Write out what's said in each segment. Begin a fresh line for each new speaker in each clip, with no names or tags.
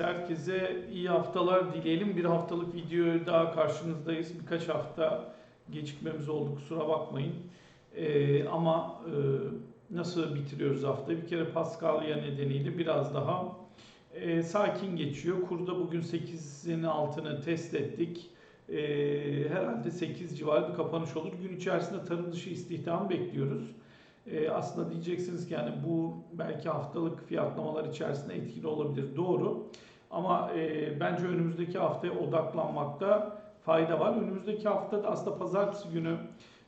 Herkese iyi haftalar dileyelim. Bir haftalık video daha karşınızdayız. Birkaç hafta gecikmemiz oldu, kusura bakmayın. Ee, ama e, nasıl bitiriyoruz haftayı? Bir kere Paskalya nedeniyle biraz daha e, sakin geçiyor. Kurda bugün 8'in altını test ettik. E, herhalde 8 civarı bir kapanış olur. Gün içerisinde tarım dışı istihdam bekliyoruz. E, aslında diyeceksiniz ki yani bu belki haftalık fiyatlamalar içerisinde etkili olabilir. Doğru. Ama e, bence önümüzdeki haftaya odaklanmakta fayda var. Önümüzdeki hafta da aslında pazartesi günü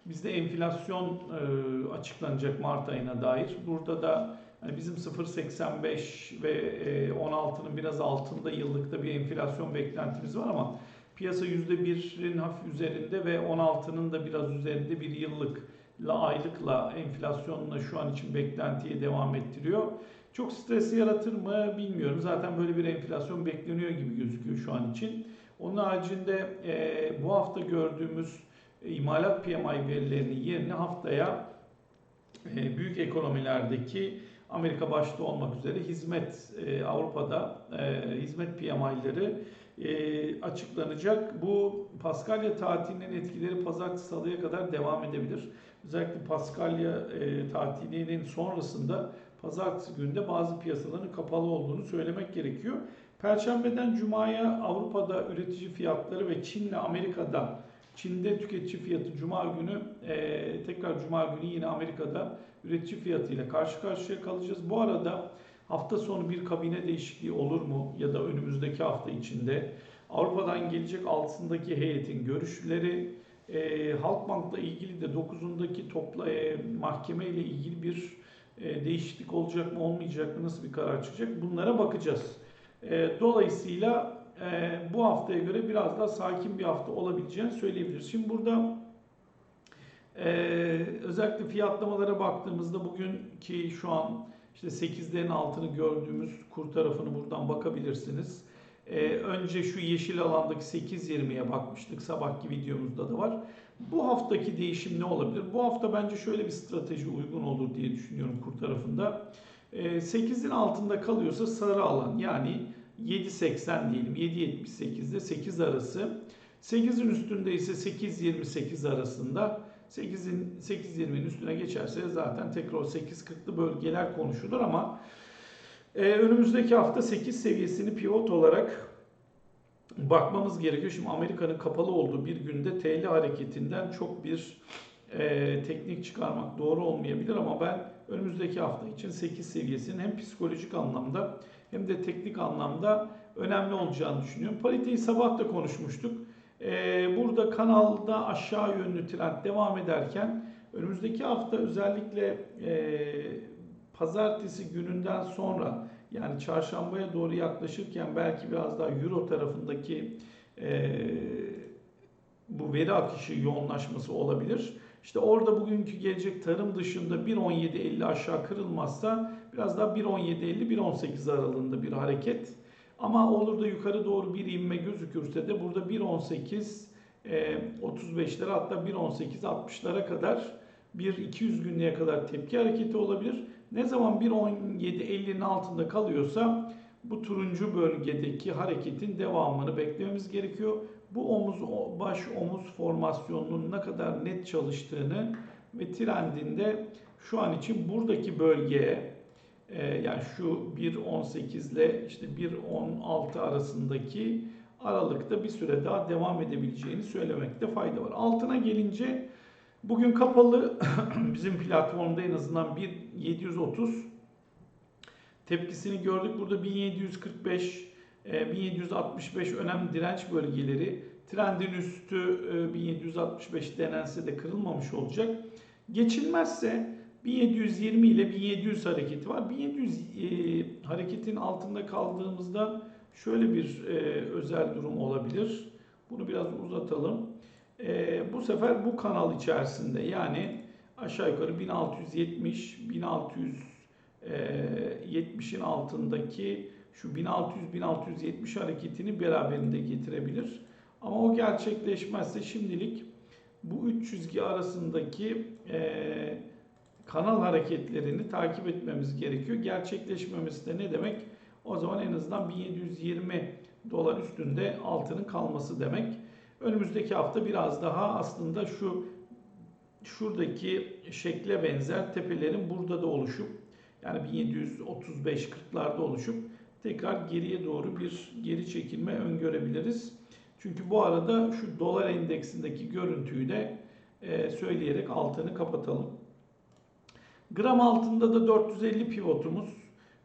bizde enflasyon e, açıklanacak Mart ayına dair. Burada da yani bizim 0.85 ve e, 16'nın biraz altında yıllıkta bir enflasyon beklentimiz var ama piyasa %1'in hafif üzerinde ve 16'nın da biraz üzerinde bir yıllık aylıkla enflasyonla şu an için beklentiye devam ettiriyor. Çok stres yaratır mı bilmiyorum. Zaten böyle bir enflasyon bekleniyor gibi gözüküyor şu an için. Onun haricinde e, bu hafta gördüğümüz imalat PMI verilerini yerine haftaya e, büyük ekonomilerdeki Amerika başta olmak üzere hizmet e, Avrupa'da e, hizmet PMI'leri e, açıklanacak. Bu Paskalya tatilinin etkileri pazartesi salıya kadar devam edebilir. Özellikle Paskalya e, tatilinin sonrasında pazartesi günde bazı piyasaların kapalı olduğunu söylemek gerekiyor. Perşembeden Cuma'ya Avrupa'da üretici fiyatları ve Çin'le Amerika'da Çin'de tüketici fiyatı Cuma günü e, tekrar Cuma günü yine Amerika'da üretici fiyatı ile karşı karşıya kalacağız. Bu arada hafta sonu bir kabine değişikliği olur mu ya da önümüzdeki hafta içinde Avrupa'dan gelecek altındaki heyetin görüşleri e, Halkbank'la ilgili de 9'undaki topla e, mahkeme ile ilgili bir e, değişiklik olacak mı olmayacak mı nasıl bir karar çıkacak bunlara bakacağız. E, dolayısıyla e, bu haftaya göre biraz daha sakin bir hafta olabileceğini söyleyebiliriz. Şimdi burada e, özellikle fiyatlamalara baktığımızda bugünkü şu an işte 8'lerin altını gördüğümüz kur tarafını buradan bakabilirsiniz. Ee, önce şu yeşil alandaki 8.20'ye bakmıştık sabahki videomuzda da var. Bu haftaki değişim ne olabilir? Bu hafta bence şöyle bir strateji uygun olur diye düşünüyorum kur tarafında. Ee, 8'in altında kalıyorsa sarı alan yani 7.80 diyelim 7.78'de 8 arası. 8'in üstünde ise 8.28 arasında 8'in 8.20'nin üstüne geçerse zaten tekrar 8.40'lı bölgeler konuşulur ama ee, önümüzdeki hafta 8 seviyesini pivot olarak bakmamız gerekiyor. Şimdi Amerika'nın kapalı olduğu bir günde TL hareketinden çok bir e, teknik çıkarmak doğru olmayabilir ama ben önümüzdeki hafta için 8 seviyesinin hem psikolojik anlamda hem de teknik anlamda önemli olacağını düşünüyorum. Pariteyi sabah da konuşmuştuk. Ee, burada kanalda aşağı yönlü trend devam ederken önümüzdeki hafta özellikle e, pazartesi gününden sonra yani çarşambaya doğru yaklaşırken belki biraz daha euro tarafındaki e, bu veri akışı yoğunlaşması olabilir. İşte orada bugünkü gelecek tarım dışında 1.17.50 aşağı kırılmazsa biraz daha 1.17.50-1.18 aralığında bir hareket. Ama olur da yukarı doğru bir inme gözükürse de burada 1.18 e, 35'lere hatta 1.18 60'lara kadar bir 200 günlüğe kadar tepki hareketi olabilir. Ne zaman 1.17.50'nin altında kalıyorsa bu turuncu bölgedeki hareketin devamını beklememiz gerekiyor. Bu omuz baş omuz formasyonunun ne kadar net çalıştığını ve trendinde şu an için buradaki bölgeye e, yani şu 1.18 ile işte 1.16 arasındaki aralıkta bir süre daha devam edebileceğini söylemekte fayda var. Altına gelince Bugün kapalı bizim platformda en azından 1730 tepkisini gördük. Burada 1745 1765 e, önemli direnç bölgeleri. Trendin üstü 1765 e, denense de kırılmamış olacak. Geçilmezse 1720 ile 1700 hareketi var. 1700 e, hareketin altında kaldığımızda şöyle bir e, özel durum olabilir. Bunu biraz uzatalım e, bu sefer bu kanal içerisinde yani aşağı yukarı 1670 1670'in altındaki şu 1600-1670 hareketini beraberinde getirebilir. Ama o gerçekleşmezse şimdilik bu üç çizgi arasındaki e, kanal hareketlerini takip etmemiz gerekiyor. Gerçekleşmemesi de ne demek? O zaman en azından 1720 dolar üstünde altının kalması demek. Önümüzdeki hafta biraz daha aslında şu şuradaki şekle benzer tepelerin burada da oluşup yani 1735-40'larda oluşup tekrar geriye doğru bir geri çekilme öngörebiliriz. Çünkü bu arada şu dolar endeksindeki görüntüyü de e, söyleyerek altını kapatalım. Gram altında da 450 pivotumuz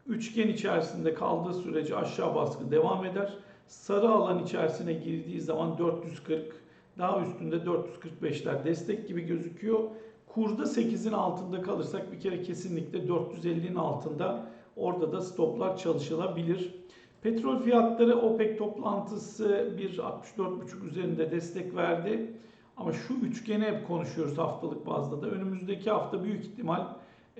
üçgen içerisinde kaldığı sürece aşağı baskı devam eder. Sarı alan içerisine girdiği zaman 440 daha üstünde 445'ler destek gibi gözüküyor. Kurda 8'in altında kalırsak bir kere kesinlikle 450'nin altında orada da stoplar çalışılabilir. Petrol fiyatları OPEC toplantısı 1.64.5 üzerinde destek verdi. Ama şu üçgeni hep konuşuyoruz haftalık bazda da. Önümüzdeki hafta büyük ihtimal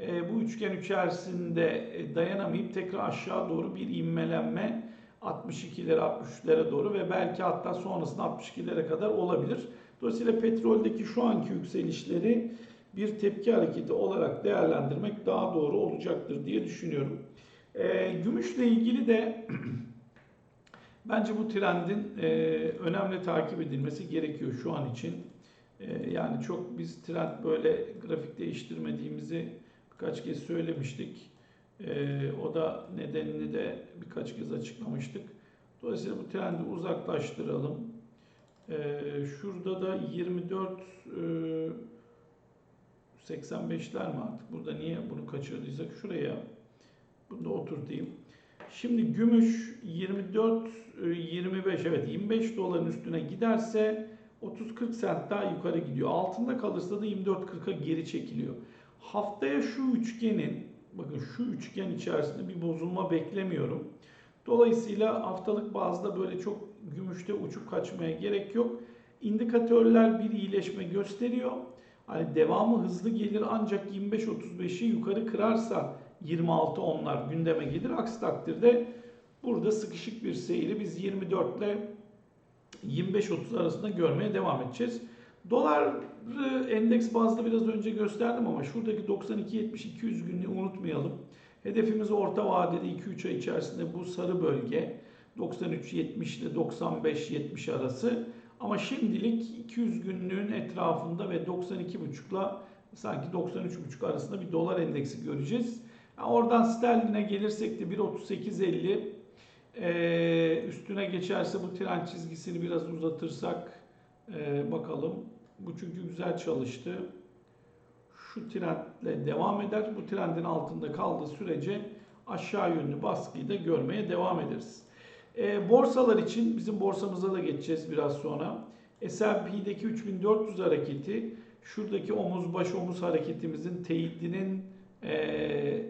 e, bu üçgen içerisinde e, dayanamayıp tekrar aşağı doğru bir inmelenme 62'lere 63'lere doğru ve belki hatta sonrasında 62'lere kadar olabilir. Dolayısıyla petroldeki şu anki yükselişleri bir tepki hareketi olarak değerlendirmek daha doğru olacaktır diye düşünüyorum. E, gümüşle ilgili de bence bu trendin e, önemli takip edilmesi gerekiyor şu an için. E, yani çok biz trend böyle grafik değiştirmediğimizi birkaç kez söylemiştik. E, o da nedenini de birkaç kez açıklamıştık. Dolayısıyla bu trendi uzaklaştıralım. E, şurada da 24 e, 85'ler mi artık? Burada niye bunu kaçırdıysak şuraya bunu da oturtayım. Şimdi gümüş 24 25 evet 25 doların üstüne giderse 30-40 sent daha yukarı gidiyor. Altında kalırsa da 24-40'a geri çekiliyor. Haftaya şu üçgenin bakın şu üçgen içerisinde bir bozulma beklemiyorum. Dolayısıyla haftalık bazda böyle çok gümüşte uçup kaçmaya gerek yok. İndikatörler bir iyileşme gösteriyor. Hani devamı hızlı gelir ancak 25-35'i yukarı kırarsa 26 onlar gündeme gelir. Aksi takdirde burada sıkışık bir seyri biz 24 ile 25-30 arasında görmeye devam edeceğiz. Dolar endeks bazlı biraz önce gösterdim ama şuradaki 92-70-200 günlüğü unutmayalım. Hedefimiz orta vadede 2-3 ay içerisinde bu sarı bölge 93-70 ile 95-70 arası. Ama şimdilik 200 günlüğün etrafında ve 92,5 ile sanki 93,5 arasında bir dolar endeksi göreceğiz. Yani oradan sterline gelirsek de 1.38.50 ee, üstüne geçerse bu trend çizgisini biraz uzatırsak e, bakalım. Bu çünkü güzel çalıştı. Şu trendle devam eder. Bu trendin altında kaldığı sürece aşağı yönlü baskıyı da görmeye devam ederiz. E, borsalar için bizim borsamıza da geçeceğiz biraz sonra. S&P'deki 3400 hareketi şuradaki omuz baş omuz hareketimizin teyidinin e,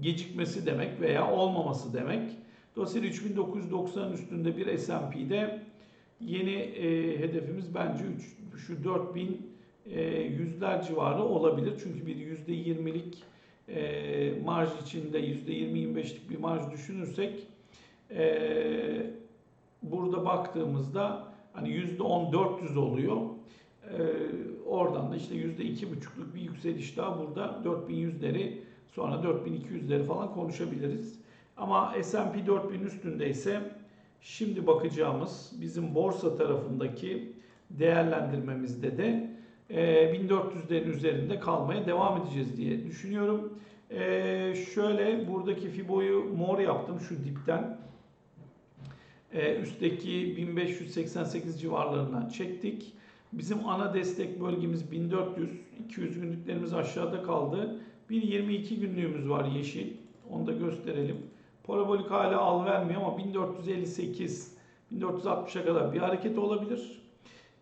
gecikmesi demek veya olmaması demek. Dolayısıyla 3990'ın üstünde bir S&P'de yeni e, hedefimiz bence 3, şu 4000 e, yüzler civarı olabilir. Çünkü bir %20'lik e, marj içinde %20-25'lik bir marj düşünürsek e, burada baktığımızda hani %10 400 oluyor. E, oradan da işte %2,5'luk bir yükseliş daha burada 4100'leri sonra 4200'leri falan konuşabiliriz. Ama S&P 4000 üstündeyse şimdi bakacağımız bizim borsa tarafındaki değerlendirmemizde de 1400'lerin üzerinde kalmaya devam edeceğiz diye düşünüyorum. Ee, şöyle buradaki Fibo'yu mor yaptım şu dipten. Ee, üstteki 1588 civarlarından çektik. Bizim ana destek bölgemiz 1400. 200 günlüklerimiz aşağıda kaldı. Bir 22 günlüğümüz var yeşil. Onu da gösterelim. Parabolik hala al vermiyor ama 1458 1460'a kadar bir hareket olabilir.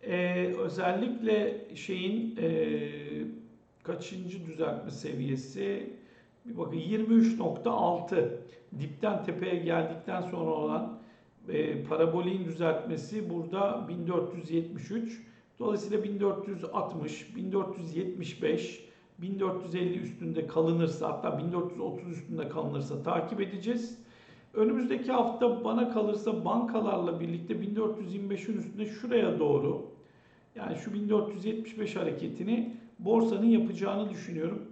Ee, özellikle şeyin e, kaçıncı düzeltme seviyesi? Bir bakın 23.6 dipten tepeye geldikten sonra olan e, paraboliğin düzeltmesi burada 1473 dolayısıyla 1460 1475 1450 üstünde kalınırsa hatta 1430 üstünde kalınırsa takip edeceğiz. Önümüzdeki hafta bana kalırsa bankalarla birlikte 1425'in üstünde şuraya doğru yani şu 1475 hareketini borsanın yapacağını düşünüyorum.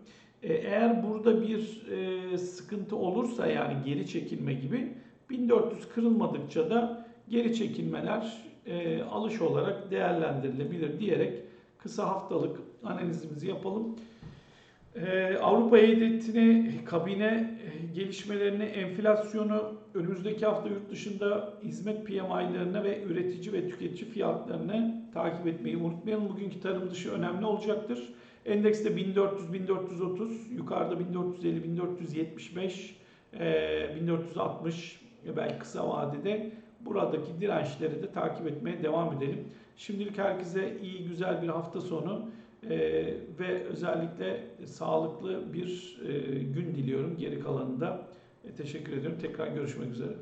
E, eğer burada bir e, sıkıntı olursa yani geri çekilme gibi 1400 kırılmadıkça da geri çekilmeler e, alış olarak değerlendirilebilir diyerek kısa haftalık analizimizi yapalım. Ee, Avrupa heyetini, kabine e, gelişmelerini, enflasyonu, önümüzdeki hafta yurt dışında hizmet PMI'larını ve üretici ve tüketici fiyatlarını takip etmeyi unutmayalım. Bugünkü tarım dışı önemli olacaktır. Endekste 1400-1430, yukarıda 1450-1475, e, 1460 ve belki kısa vadede buradaki dirençleri de takip etmeye devam edelim. Şimdilik herkese iyi güzel bir hafta sonu e, ve özellikle sağlıklı bir e, gün diliyorum geri kalanında. E, teşekkür ediyorum. Tekrar görüşmek üzere.